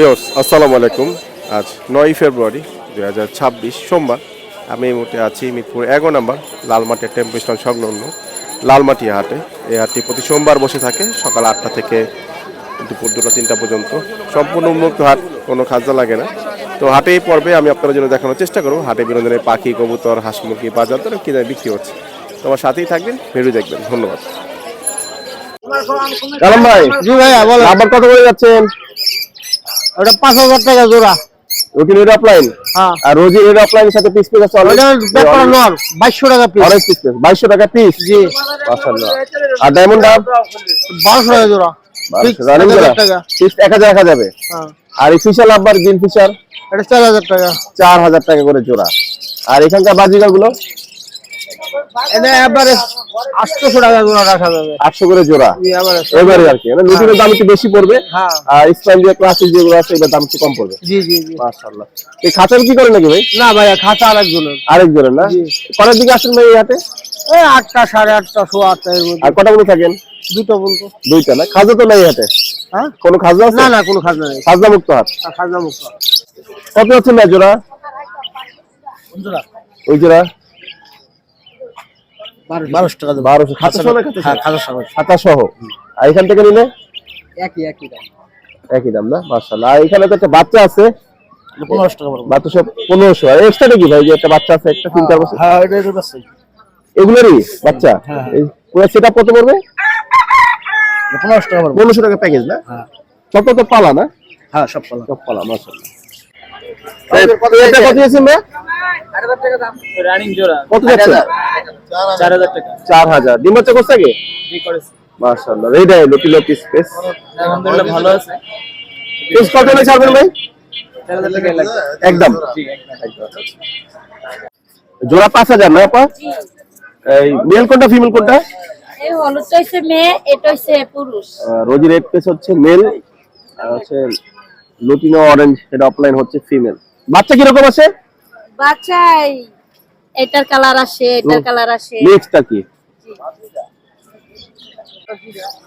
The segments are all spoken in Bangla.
ভিউয়ার্স আসসালামু আলাইকুম। আজ নয় ফেব্রুয়ারি দুই হাজার ছাব্বিশ সোমবার। আমি এই মুহূর্তে আছি মিরপুর এগারো নম্বর লালমাটিয়া টেম্পো স্ট্যান্ড সংলগ্ন লালমাটিয়া হাটে। এই হাটটি প্রতি সোমবার বসে থাকে সকাল আটটা থেকে দুপুর দুটো তিনটা পর্যন্ত। সম্পূর্ণ উন্মুক্ত হাট কোনো খাজা লাগে না। তো হাটে এই পর্বে আমি আপনাদের জন্য দেখানোর চেষ্টা করব। হাটে বিনোদনের পাখি কবুতর হাঁস মুরগি বাজার দরে কিনে বিক্রি হচ্ছে। তোমার সাথেই থাকবেন ভিডিও দেখবেন। ধন্যবাদ। কালাম ভাই। জি ভাইয়া বলো আবার কত করে যাচ্ছেন? ওটা পাঁচ হাজার টাকা জোড়া। রুটি রেড অফলাইন হ্যাঁ। আর রোজি রেড অফলাইনের সাথে পিস পিস আছে নর টাকা পিস অরেঞ্জ পিস পিস বাইশশো টাকা পিস জি। মাশাআল্লাহ। আর ডায়মন্ড বারোশো টাকা জোড়া। রানিং পিস রাখা যাবে হ্যাঁ। আর ফিশার গ্রিন এটা টাকা। চার হাজার টাকা করে জোড়া। আর এখানকার বাজিকারগুলো এটা টাকা জোড়া রাখা যাবে। আটশো করে জোড়া? আর কি। মানে লুটিনের দাম একটু বেশি পড়বে। হ্যাঁ। আর ক্লাসিক যেগুলো আছে এগুলোর দাম একটু কম পড়বে। জি জি জি। মাশাআল্লাহ। এই কি করে নাকি ভাই? না ভাইয়া খাতা আরেকজনের। আরেক জোড়া না কটার দিকে আসেন ভাই হাটে? এই আটটা সাড়ে আটটা সোয়া আটটা এর মধ্যে। আর কটা করে থাকেন? দুটো বলতো দুইটা না? খাজা তো নাই হাটে? হ্যাঁ? কোনো খাজা আছে? না না কোনো খাজনা নেই। খাজনা মুক্ত হাট খাজনা মুক্ত কত হচ্ছে না জোড়া? ওই জোড়া? বারোশো টাকা। দেবো। বারোশো খাতা সহ হ্যাঁ আর এখান থেকে নিলে? একই একই দাম। একই দাম না? মার্শাল্লাহ আর এখানে তো একটা বাচ্চা আছে। পনেরোশো টাকা বাচ্চা পনেরোশো। আর এক্সট্রা কি ভাই? যে একটা বাচ্চা আছে একটা তিন চার বছর? হ্যাঁ এগুলোরই বাচ্চা? হ্যাঁ, পুরো সেট কত পড়বে? পনেরোশো টাকা পনেরোশো টাকা প্যাকেজ না? হ্যাঁ। সব তো পালা না? হ্যাঁ সব পালা। সব পালা মার্শাল্লাহ এটা কত দিয়েছেন ভাই? রানিং জোড়া। কত যাচ্ছে? চার হাজার টাকা। চার হাজার। ডিম বাচ্চা করছে কি জি করেছে। মার্শাল্লাহ রেড আই লোটি লোটি স্পেস আলহামদুলিল্লাহ ভালো আছে। পিস কত হলে ছাড়বেন ভাই? চার হাজার টাকা লাগবে। একদম। জোড়া পাঁচ হাজার না আপা? এই মেল কোনটা ফিমেল কোনটা? এই হলুদটা হচ্ছে মেয়ে এটা হচ্ছে পুরুষ। রোজি রেড পেস হচ্ছে মেল আর হচ্ছে লুটিনো অরেঞ্জ এটা অফলাইন হচ্ছে ফিমেল বাচ্চা কীরকম আছে? এটার কালার আসে এটার কালার আসে। নেক্সটটা কি?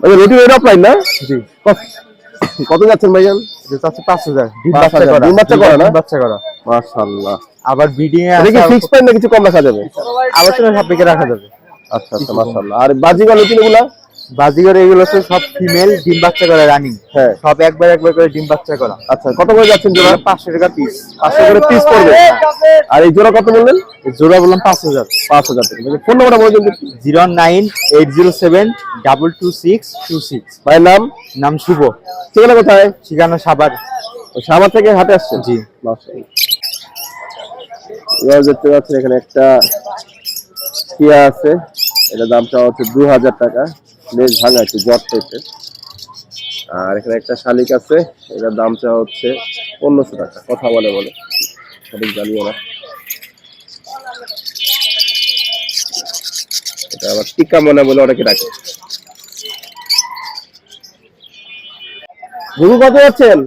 আচ্ছা রুটি অফলাইন না? জি। কত? যাচ্ছেন ভাইজান? চাচ্ছে পাঁচ হাজার। ডিম বাচ্চা। করা। ডিম বাচ্চা করা না? বাচ্চা করা। মাশাআল্লাহ। আবার বিডিং এ আছে ফিক্স প্রাইস না কিছু কম রাখা যাবে? আলোচনা সাপেক্ষে রাখা যাবে। আচ্ছা আচ্ছা মাশাআল্লাহ। আর বাজিগা লুটিনোগুলা বাজিগর এগুলো হচ্ছে সব ফিমেল ডিম বাচ্চা করা রানিং। হ্যাঁ। সব একবার একবার করে ডিম বাচ্চা করা। আচ্ছা কত করে যাচ্ছেন জোড়া? পাঁচশো টাকা পিস পাঁচশো করে পিস পড়বে। আর এই জোড়া কত বললেন? জোড়া বললাম পাঁচ হাজার। পাঁচ হাজার টাকা। ফোন নাম্বারটা বলে দিন। Zero nine eight zero seven double two six two six. ভাইয়ের নাম? নাম শুভ। ঠিকানা কোথায়? ঠিকানা সাবার সাভার থেকে হাটে আসছেন? জি। দেখতে পাচ্ছেন এখানে একটা টিয়া আছে। এটা দামটা হচ্ছে দু হাজার টাকা। বেশ ভাঙা একটু জট টাইপের আর এখানে একটা শালিক আছে এটার দামটা হচ্ছে পনেরোশো টাকা। কথা বলে বলে। সঠিক জানিও না। এটা আবার টিকা মনে বলে অনেকে ডাকে। গুরু কত যাচ্ছেন?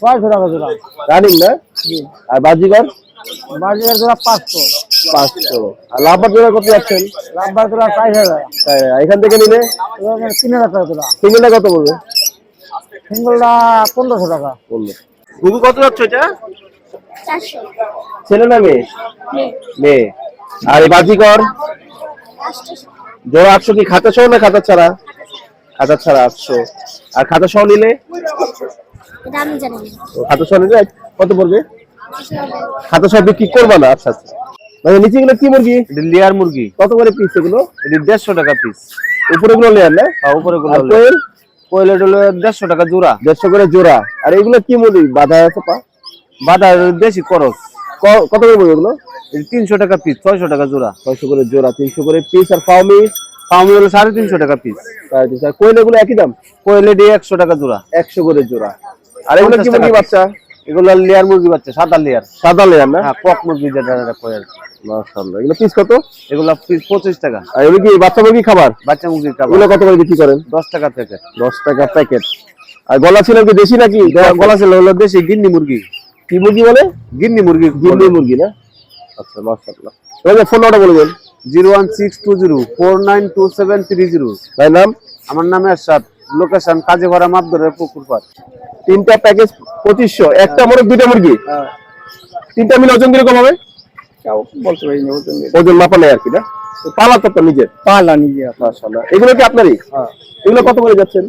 ছয়শো টাকা জোড়া। রানিং না? আর বাজিগর? বাজার জোড়া পাঁচশো। পাঁচশো। আর লাভবার জোড়া কত যাচ্ছেন? লাম্বার জোড়া চার হাজার। তাই, এখান থেকে নিলে? তিন হাজার টাকা জোড়া। সিঙ্গেলটা কত পড়বে সিঙ্গলটা পনেরোশো টাকা। কত যাচ্ছে এটা? ছেলে না মেয়ে? মেয়ে। আর এই বাজিগর জোড়া আটশো কি খাতা সহ না খাতা ছাড়া? খাতা ছাড়া। আটশো। আর খাতা সহ নিলে? এটা আমি জানি না। ও, খাতা সহ নিলে? কত পড়বে? খাতা সহ বিক্রি করবা না? আচ্ছা আচ্ছা। মানে নিচে গুলো কি মুরগি? লেয়ার মুরগি। কত করে পিস এগুলো? এটা দেড়শো টাকা পিস উপরে গুলো লেয়ার না? উপরে গুলো কোয়েল? হলো দেড়শো টাকা জোড়া। দেড়শো করে জোড়া। আর এগুলো কি মুরগি? বাধা আছে পা? বাটা দেশি খরচ কত করে এগুলো? তিনশো টাকা পিস ছয়শো টাকা জোড়া। ছয়শো করে জোড়া তিনশো করে পিস আর ফাউমি? পামি হলো সাড়ে তিনশো টাকা পিস সাড়ে তিনশো। কোয়েল এগুলো একই দাম? কোয়েল একশো টাকা জোড়া। একশো করে জোড়া। আর এগুলো কি মুরগি বাচ্চা? এগুলো লেয়ার মুরগি বাচ্চা সাদা লেয়ার সাদা লেয়ার না? হ্যাঁ কক মুরগি যেটা যেটা কোয়েল মাশাআল্লাহ। এগুলো পিস কত? এগুলো পিস পঁচিশ টাকা। আর এগুলো কি বাচ্চা মুরগি খাবার? বাচ্চা মুরগির এগুলো কত করে বিক্রি করেন? দশ টাকা থেকে দশ টাকা প্যাকেট আর গলা ছিল কি দেশি নাকি? গলা ছিল হলো দেশি গিন্নি মুরগি। কি মুরগি বলে? গিন্নি মুরগি। গিন্নি মুরগি না? আচ্ছা মাশাআল্লাহ। তোমাকে ফোন নাম্বারটা বলে দেন। Zero one six two zero four nine two seven three zero. ভাই নাম? আমার নাম এরশাদ লোকেশন কাজীপাড়া মাপদরের পুকুর পাড় তিনটা প্যাকেজ পঁচিশশো। একটা মুরগ দুইটা মুরগি? হ্যাঁ। তিনটা মিলে ওজন কীরকম হবে? বলতে পারি ওজন মাপা নেই আর কি না? পালা তো নিজের। পালা নিজে মাশাআল্লাহ। এগুলো কি আপনারই? হ্যাঁ। এগুলো কত করে যাচ্ছেন?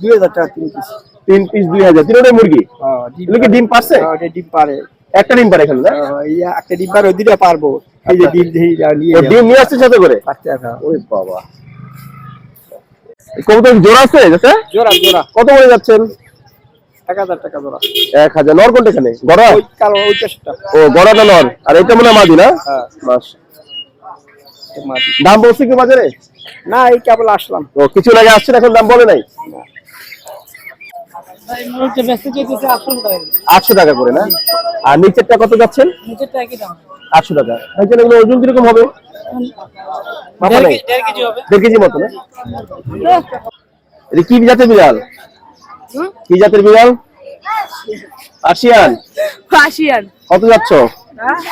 দুই হাজার টাকা তিন পিস তিন পিস দুই হাজার। তিনটাই মুরগি? হ্যাঁ এগুলো কি ডিম পারছে? ডিম পারে। একটা ডিম পারে এখানে না? একটা ডিম পারে ওই দুটা পারব। এই যে ডিম নিয়ে ও, ডিম নিয়ে আসছে সাথে করে? ওই বাবা। কবুতর জোড়া আছে জোড়া জোড়া। কত করে যাচ্ছেন? টাকা জোড়া। নর কোনটা এখানে? গড়া? ওই কালো ওই চাষটা। ও গড়াটা নর। আর এটা মনে হয় মাদি না? হ্যাঁ। মাস দাম বলছে কি বাজারে? না এই কেবল আসলাম। ও কিছু লাগে আসছে এখন দাম বলে নাই? আটশো টাকা করে না? আর নিচেরটা কত যাচ্ছেন? আটশো টাকা। এগুলো ওজন কীরকম হবে? মাপা নেই? দেড় কেজি মতো না? এটা কি জাতের বিড়াল? কি জাতের বিড়াল? আশিয়ান ফাঁসিয়ান কত যাচ্ছ?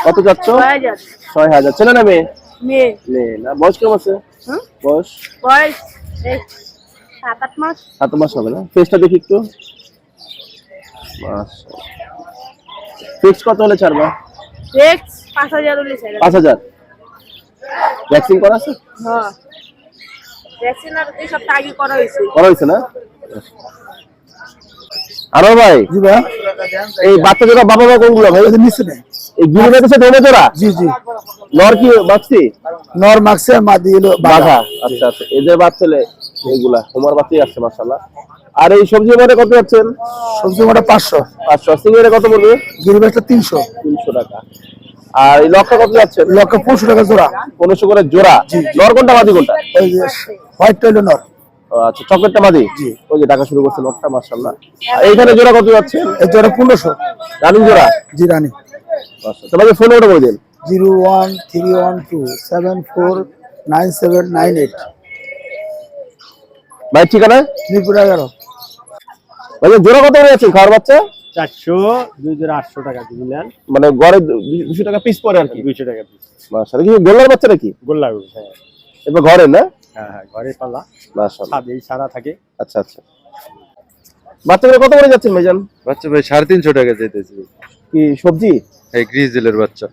কত যাচ্ছ? ছয় হাজার। ছেলে না মেয়ে? মেয়ে। না। বয়স কেমন আছে? বয়স? বয়স সাত আট মাস। সাত মাস হবে না? ফেসটা দেখি একটু। ফিক্স কত হলে ছাড়বা? পাঁচ হাজার হলে ছেড়ে পাঁচ হাজার? ভ্যাকসিন করা আছে? হ্যাঁ। ভ্যাকসিন আর এই সপ্তাহ আগে করা হয়েছে। করা হয়েছে না? আরও ভাই? এই বাচ্চা জোড়া বাবা মা কোনগুলো ভাই? নিচে নেই। এই গিরি বেঁধেছে দোনো জোড়া জি জি। নর কি বাচ্চি নর মাদি হলো বাঘা। আচ্ছা আচ্ছা। এদের এইগুলা তোমার বাচ্চাই আসছে আর এই সবজি বাজারে কত যাচ্ছেন? সবজি মোটা পাঁচশো। পাঁচশো। সিঙ্গারে কত পড়বে গিরিবাসটা তিনশো। তিনশো টাকা। আর এই লক্ষা কত যাচ্ছেন? লক্ষ পনেরোশো টাকা জোড়া। পনেরোশো করে জোড়া। নর কোনটা মাদি কোনটা? হোয়াইট টয়লো নর। আচ্ছা চকলেটটা জি। ওই যে টাকা শুরু করছে মাসাল্লাহ এইখানে জোড়া কত যাচ্ছে? এই জোড়া পনেরোশো। রানিং জোড়া? জি রানি। আচ্ছা তোমাকে ফোন ওটা করে দিন। Zero one three one two seven four nine seven nine eight. ভাই ঠিকানা মিরপুর এগারো। ভাই জোড়া কত করে যাচ্ছে? খাওয়ার বাচ্চা? চারশো দুই জোড়া আটশো টাকা মানে গড়ে দুশো টাকা পিস পড়ে আর কি? দুইশো টাকা পিস কি গোল্লার বাচ্চা নাকি? গোল্লা হ্যাঁ। এবার ঘরে না? হ্যাঁ হ্যাঁ ঘরে পালা সারা থাকে। আচ্ছা বাচ্চাগুলো কত করে যাচ্ছেন ভাইজান? বাচ্চা ভাই সাড়ে তিনশো টাকা যেতেছে কি সবজি? এই গ্রিজেলের বাচ্চা।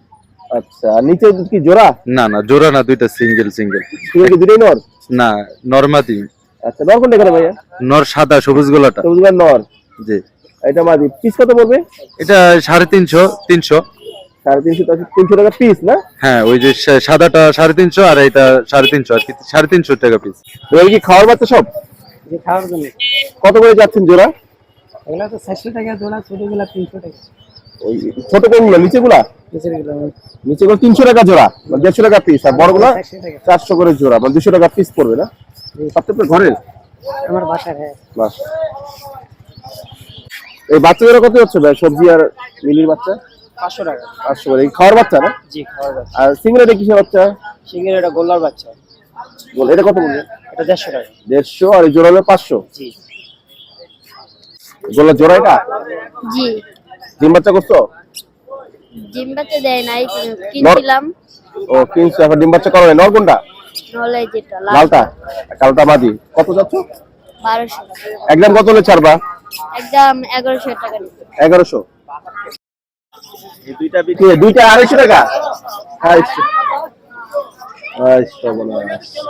আচ্ছা আর নিচে কি জোড়া? না না জোড়া না দুইটা সিঙ্গেল সিঙ্গেল। ঠিক দুটোই নর? না নর্মাদি আচ্ছা নর কোনটা ভাইয়া? নর সাদা সবুজ গোলাটা। সবুজ নর। জি। এটা মাদি। পিস কত পড়বে? এটা সাড়ে তিনশো তিনশো। সাড়ে তিনশো টাকা তিনশো টাকা পিস না? হ্যাঁ ওই যে সাদাটা সাড়ে তিনশো আর এটা সাড়ে তিনশো আর কি সাড়ে তিনশো টাকা পিস এবার কি খাওয়ার বাচ্চা সব? খাওয়ার জন্য। কত করে যাচ্ছেন জোড়া? এগুলো তো চারশো টাকা জোড়া ছোটগুলা তিনশো টাকা। ওই ছোট কোনগুলো নিচেগুলা? নিচেগুলো তিনশো টাকা জোড়া মানে দেড়শো টাকা পিস আর বড়গুলা চারশো করে জোড়া মানে দুশো টাকা পিস পড়বে না? ঘরের? আমার বাসার হ্যাঁ। বাস এই বাচ্চা জোড়া কত হচ্ছে ভাই? সবজি আর মিলির বাচ্চা? পাঁচশো টাকা। পাঁচশো করে। খাওয়ার বাচ্চা না? জি খাওয়ার বাচ্চা। আর সিঙ্গেলটা কিসের বাচ্চা? সিঙ্গের এটা গোল্লার বাচ্চা। বল এটা কত বলবে এটা দেড়শো টাকা। দেড়শো আর জোড়া হলো পাঁচশো? জি। গোলা জোড়া এটা? জি। ডিম বাচ্চা করছ? জিম বাচ্চা দেয় নাই কিনছিলাম। ও কিনছো এখন ডিম বাচ্চা করো নাই। নর কোনটা? নলে লালটা। আর কালোটা কত যাচ্ছ? বারোশো। একদম কত হলে ছাড়বা? একদম এগারোশো টাকা এগারোশো। দুইটা বিক্রি দুইটা আড়াইশো টাকা? আড়াইশো আড়াইশো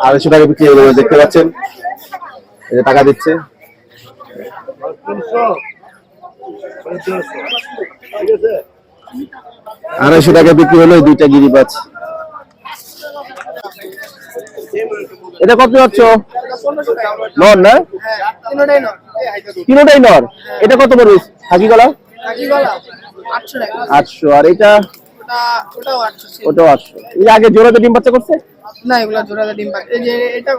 আড়াইশো টাকা বিক্রি হলো দেখতে পাচ্ছেন? এই যে টাকা দিচ্ছে। আড়াইশো টাকা বিক্রি হলো এই দুইটা গিরিবাজ। এটা কত যাচ্ছ? নর না? তিনোটাই নর। এটা কত পড়বে হাকি গলা আটশো আর এটা? ওটা ওটাও আটশো এই আগে জোড়াতে ডিম বাচ্চা করছে? না এগুলো জোড়াতে ডিম যে এটা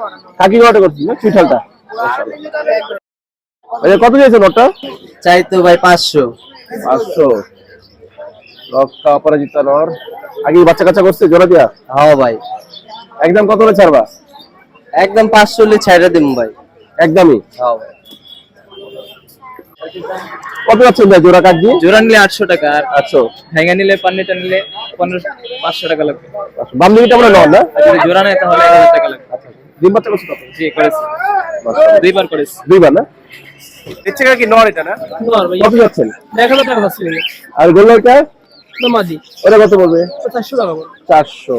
করছে না? চুইঠালটা কত দিয়েছে নটটা চাই তো ভাই পাঁচশো। পাঁচশো। লক্ষা অপরাজিতা নর। আগে বাচ্চা কাচ্চা করছে জোড়া দিয়া? হ্যাঁ ভাই। একদম কত করে ছাড়বা? একদম পাঁচশো হলে ছাইড়া দিম ভাই। একদমই? হ্যাঁ কত যাচ্ছেন ভাই জোড়া কাক দিয়ে? জোড়া নিলে আটশো টাকা আর আটশো। ভেঙে নিলে পান্নিটা নিলে পনেরো পাঁচশো টাকা লাগবে। বাম দিকে আমরা নর না? জোড়া নেয় তাহলে এক হাজার টাকা লাগবে। ডিম বাচ্চা করছে জি করেছি। দুইবার করেছি। দুইবার না? ইচ্ছে কি নর এটা না? নর ভাই। কত যাচ্ছেন? এক হাজার টাকা পাচ্ছি আর গোল্লাটা ওটা কত বলবে চারশো টাকা চারশো।